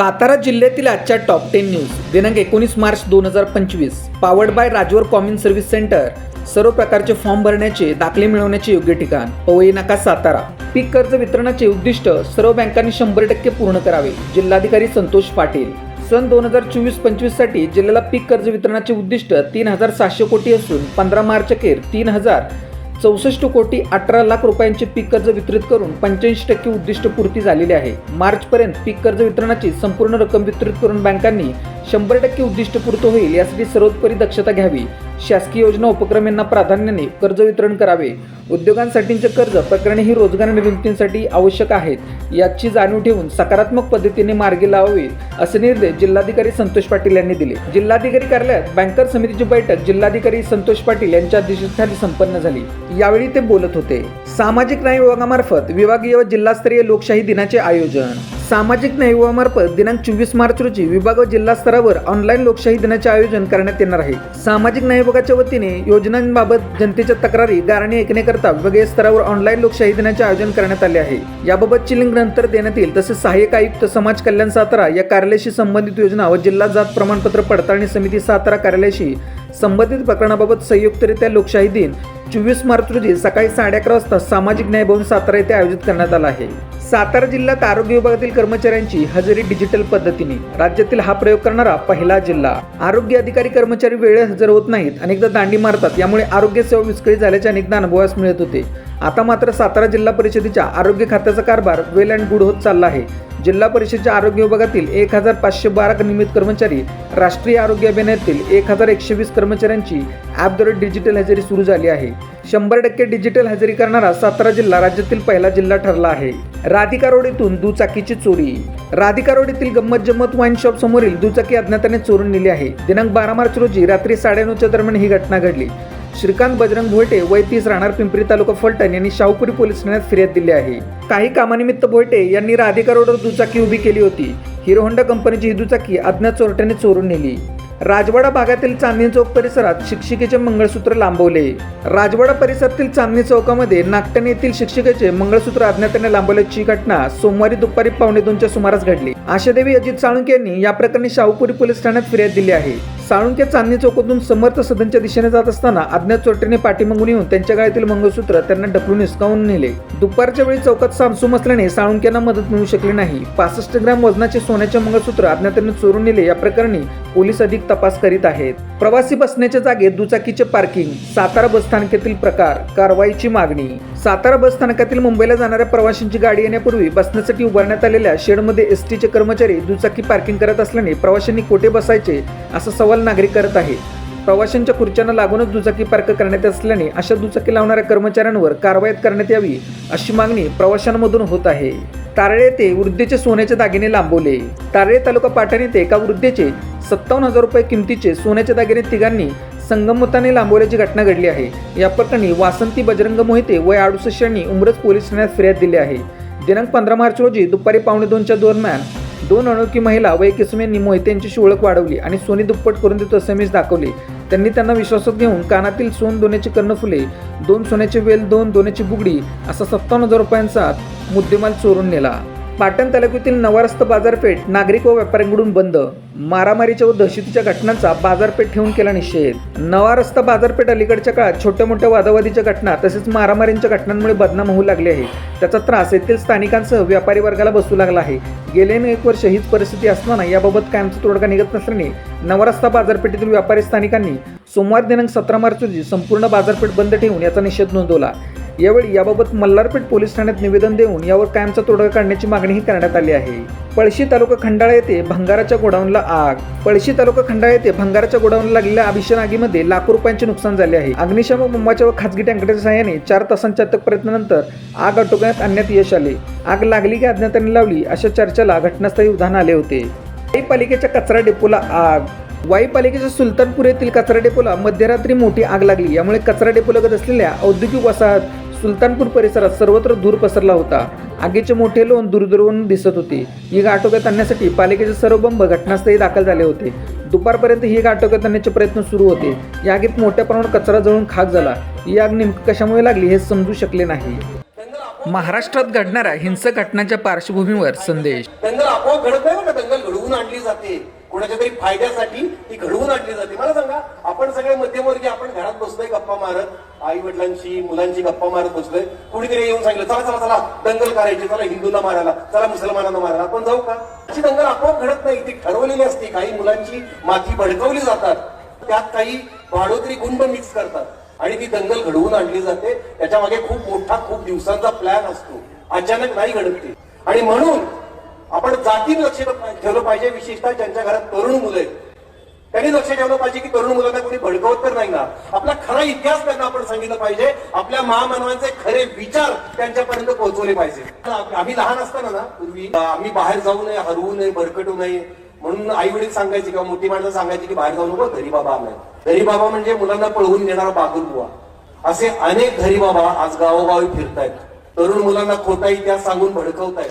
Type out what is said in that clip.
सातारा जिल्ह्यातील आजच्या top ten news. दिनांक एकोणीस मार्च दोन हजार पंचवीस. Powered by Rajvar common service center. सर्व प्रकारचे फॉर्म भरण्याचे दाखले मिळवण्याचे योग्य ठिकाण. पवई नाका सातारा. पीक कर्ज वितरणाचे उद्दिष्ट सर्व बँकांनी शंभर टक्के पूर्ण करावे जिल्हाधिकारी संतोष पाटील. सन दोन हजार चोवीस पंचवीससाठी जिल्ह्याला पीक कर्ज वितरणाचे उद्दिष्ट तीन हजार सहाशे कोटी असून पंधरा मार्च अखेर तीन हजार चौसष्ट कोटी अठरा लाख रुपयांचे पीक कर्ज वितरित करून पंच्याऐंशी टक्के उद्दिष्ट पूर्ती झालेली आहे. मार्चपर्यंत पीक कर्ज वितरणाची संपूर्ण रक्कम वितरित करून बँकांनी शंभर टक्के उद्दिष्ट पूर्त होईल यासाठी सर्वोत्परी दक्षता घ्यावी. शासकीय योजना उपक्रम यांना प्राधान्याने कर्ज वितरण करावे. उद्योगांसाठीचे कर्ज प्रकरणे ही रोजगार निर्मितीसाठी आवश्यक आहेत. याची जाणीव ठेवून सकारात्मक पद्धतीने मार्गी लावावे असे निर्देश जिल्हाधिकारी संतोष पाटील यांनी दिले. जिल्हाधिकारी कार्यालयात बँकर समितीची बैठक जिल्हाधिकारी संतोष पाटील यांच्या अध्यक्षतेखाली संपन्न झाली. यावेळी ते बोलत होते. सामाजिक न्याय विभागामार्फत विभागीय व जिल्हास्तरीय लोकशाही दिनाचे आयोजन. सामाजिक न्याय विभागामार्फत दिनांक चोवीस मार्च रोजी विभाग व जिल्हा स्तरावर ऑनलाईन लोकशाही दिनाचे आयोजन करण्यात येणार आहे. सामाजिक न्याय विभागाच्या वतीने योजनांबाबत जनतेच्या तक्रारी गारणी ऐकण्याकरता विभागीय स्तरावर ऑनलाईन लोकशाही दिनाचे आयोजन करण्यात आले आहे. याबाबतची लिंक नंतर देण्यात येईल तसेच सहाय्यक आयुक्त समाज कल्याण सातारा या कार्यालयाशी संबंधित योजना व जिल्हा जात प्रमाणपत्र पडताळणी समिती सातारा कार्यालयाशी संबंधित प्रकरणाबाबत संयुक्तरित्या लोकशाही दिन चोवीस मार्च रोजी सकाळी साडे अकरा वाजता सामाजिक न्याय भवन सातारा येथे आयोजित करण्यात आला आहे. सातारा जिल्ह्यात आरोग्य विभागातील कर्मचाऱ्यांची हजेरी डिजिटल पद्धतीने. राज्यातील हा प्रयोग करणारा पहिला जिल्हा. आरोग्य अधिकारी कर्मचारी वेळेत हजर होत नाहीत. अनेकदा दांडी मारतात. यामुळे आरोग्य सेवा विस्कळीत झाल्याचे अनेकदा अनुभवास मिळत होते. आता मात्र सातारा जिल्हा परिषदेच्या आरोग्य खात्याचा कारभार वेल अँड गुड होत चालला आहे. जिल्हा परिषदेच्या आरोग्य विभागातील एक हजार पाचशे बारा नियमित कर्मचारी राष्ट्रीय आरोग्य अभियानातील एक हजार एकशे वीस कर्मचाऱ्यांची ॲपद्वारे डिजिटल हजेरी सुरू झाली आहे. शंभर टक्के डिजिटल हजेरी करणारा सातारा जिल्हा राज्यातील पहिला जिल्हा ठरला आहे. राधिका रोड येथून दुचाकीची चोरी. राधिका रोड येथील गंमत जम्मत वाईन शॉप समोरील दुचाकी अज्ञाताने चोरून नेली आहे. दिनांक बारा मार्च रोजी रात्री साडेनऊच्या दरम्यान ही घटना घडली. श्रीकांत बजरंग भोयटे वय तीस राहणार पिंपरी तालुका फलटण यांनी शाहूपुरी पोलीस ठाण्यात फिर्याद दिली आहे. काही कामानिमित्त भोयटे यांनी राधिका रोडवर दुचाकी उभी केली होती. हिरो होंडा कंपनीची ही दुचाकी अज्ञात चोरट्याने चोरून नेली. राजवाडा भागातील चांदणी चौक परिसरात शिक्षिकेचे मंगळसूत्र लांबवले. राजवाडा परिसरातील चांदणी चौकामध्ये नागटण येथील शिक्षिकेचे मंगळसूत्र अज्ञाताने लांबवल्याची घटना सोमवारी दुपारी पावणे दोनच्या सुमारास घडली. आशादेवी अजित साळुंके यांनी या प्रकरणी शाहूपुरी पोलीस ठाण्यात फिर्याद दिली आहे. साळुंके चांदणी चौकातून समर्थ सदनच्या दिशेने जात असताना अज्ञात चोरट्याने पाठीमागून येऊन त्यांच्या गळ्यातील मंगळसूत्र त्यांना ढकलून हिसकावून नेले. दुपारच्या वेळी चौकात सामसूम असल्याने साळुंक्यांना मदत मिळू शकली नाही. पासष्ट ग्रॅम वजनाचे सोन्याचे मंगळसूत्र अज्ञातांनी चोरून नेले. या प्रकरणी पोलीस अधिक तपास करीत आहेत. प्रवासी बसण्याच्या जागेत दुचाकीचे पार्किंग सातारा बस स्थानकातील प्रकार कारवाईची मागणी. सातारा बस स्थानकातील मुंबईला जाणाऱ्या प्रवाशांची गाडी येण्यापूर्वी बसण्यासाठी उभारण्यात आलेल्या शेडमध्ये एस टीचे कर्मचारी दुचाकी पार्किंग करत असल्याने प्रवाशांनी कोठे बसायचे असा सवाल नागरिक करत आहे प्रवाशांच्या खुर्च्यांना लागूनच दुचाकी पार्क करण्यात असल्याने अशा दुचाकी लावणाऱ्या कर्मचाऱ्यांवर कारवाई करण्यात यावी अशी मागणी प्रवाशांमधून होत आहे. तारळे येथे वृद्धेचे सोन्याचे दागिने लांबवले. तारळे तालुका पाटण येथे एका वृद्धेचे सत्तावन्न हजार रुपये किमतीचे सोन्याचे दागिने तिघांनी संगमताने लांबवल्याची घटना घडली आहे. या प्रकरणी वासंती बजरंग मोहिते वय अडुसष्ट यांनी उमरज पोलीस ठाण्यात फिर्याद दिली आहे. दिनांक पंधरा मार्च रोजी दुपारी पावणे दोनच्या दरम्यान दोन अनोळखी महिला व एक इसम यांनी मोहिते यांची ओळख वाढवली आणि सोनी दुप्पट करून देतो समेज दाखवले. त्यांनी त्यांना विश्वासात घेऊन कानातील सोन दोन्याची कर्णफुले दोन सोन्याचे वेल दोन दोन्याची बुगडी असा सत्तावन्न हजार रुपयांचा मुद्देमाल चोरून नेला. पाटण तालुक्यातील नवारस्त बाजारपेठ नागरिक व व्यापाऱ्यांकडून बंद. मारामारीच्या व दहशतीच्या घटनांचा बाजारपेठ ठेवून केला निषेध. नवा रस्ता बाजारपेठ अलीकडच्या काळात छोट्या मोठ्या वादावादीच्या घटना तसेच मारामारींच्या घटनांमुळे बदनाम होऊ लागले आहे त्याचा त्रास येथील स्थानिकांसह व्यापारी वर्गाला बसू लागला आहे. गेले एक वर्ष हीच परिस्थिती असताना याबाबत कायमचा तोडगा निघत नसल्याने नवरस्ता बाजारपेठेतील व्यापारी स्थानिकांनी सोमवार दिनांक सतरा मार्च रोजी संपूर्ण बाजारपेठ बंद ठेवून याचा निषेध नोंदवला. यावेळी याबाबत मल्हारपेठ पोलीस ठाण्यात निवेदन देऊन यावर कायमचा तोडगा काढण्याची मागणीही करण्यात आली आहे. पळशी तालुका खंडाळा येथे भंगाराच्या गोडाऊनला आग. पळशी तालुका खंडाळा येथे भंगाराच्या गोडाऊनला लागलेल्या भीषण आगीमध्ये लाखो रुपयांचे नुकसान झाले आहे. अग्निशामक बंबाच्या व खाजगी टँकरच्या सहाय्याने चार तासांच्या अथक प्रयत्नानंतर आग आटोक्यात आणण्यात यश आले. आग लागली की अज्ञातांनी लावली अशा चर्चेला घटनास्थळी उधाण आले होते. पालिकेच्या कचरा डेपोला आग. वाई पालिकेच्या सुलतानपूर येथील कचरा डेपोला मध्यरात्री मोठी आग लागली. यामुळे कचरा डेपो लगत असलेल्या औद्योगिक वसाहत सुलतानपूर परिसरात सर्वत्र धूर पसरला होता. आगीचे मोठे लोण दूरदूरवरून दिसत होते. ही आटोक्यात आणण्यासाठी पालिकेचे सर्व बंब घटनास्थळी दाखल झाले होते. दुपारपर्यंत ही आटोक्यात आणण्याचे प्रयत्न सुरू होते. या आगीत मोठ्या प्रमाणात कचरा जळून खाक झाला. ही आग नेमकी कशामुळे लागली हे समजू शकले नाही. महाराष्ट्रात घडणाऱ्या हिंसक घटनांच्या पार्श्वभूमीवर संदेश. दंगल घडवून आणली जाते. कोणाच्या तरी फायद्यासाठी ती घडवून आणली जाते. मला सांगा आपण सगळे मध्यमवर्गीय आपण घरात बसलोय गप्पा मारत आई वडिलांची मुलांची गप्पा मारत बसलोय कुणीतरी येऊन सांगितलं चला चला चला दंगल करायची चला हिंदूंना मारायला चला मुसलमानांना मारायला. आपण जाऊ का? अशी दंगल आपोआप घडत नाही. ती ठरवलेली असते. काही मुलांची माती भडकवली जातात. त्यात काही भाडोत्री गुंड मिक्स करतात. आणि ती दंगल घडवून आणली जाते. त्याच्यामागे खूप मोठा खूप दिवसांचा प्लॅन असतो. अचानक नाही घडत ते. आणि म्हणून आपण जाती लक्ष ठेवलं पाहिजे विशेषतः ज्यांच्या घरात तरुण मुलं आहेत. त्यांनी लक्ष ठेवलं पाहिजे की तरुण मुलांना कोणी भडकवत तर नाही ना. आपला खरा इतिहास त्यांना आपण सांगितलं पाहिजे. आपल्या महामानवांचे खरे विचार त्यांच्यापर्यंत पोहोचवले पाहिजे. आम्ही लहान असताना ना पूर्वी आम्ही बाहेर जाऊ नये हरवू नये भरकटू नये म्हणून आई वडील सांगायचे किंवा मोठी माणसं सांगायची की बाहेर जाऊ नको घरी बाबा आलाय घरी बाबा म्हणजे मुलांना पळवून देणारा बागुल बुवा. असे अनेक घरी बाबा आज गावोगावी फिरतायत. तरुण मुलांना खोटा इतिहास सांगून भडकवतायत.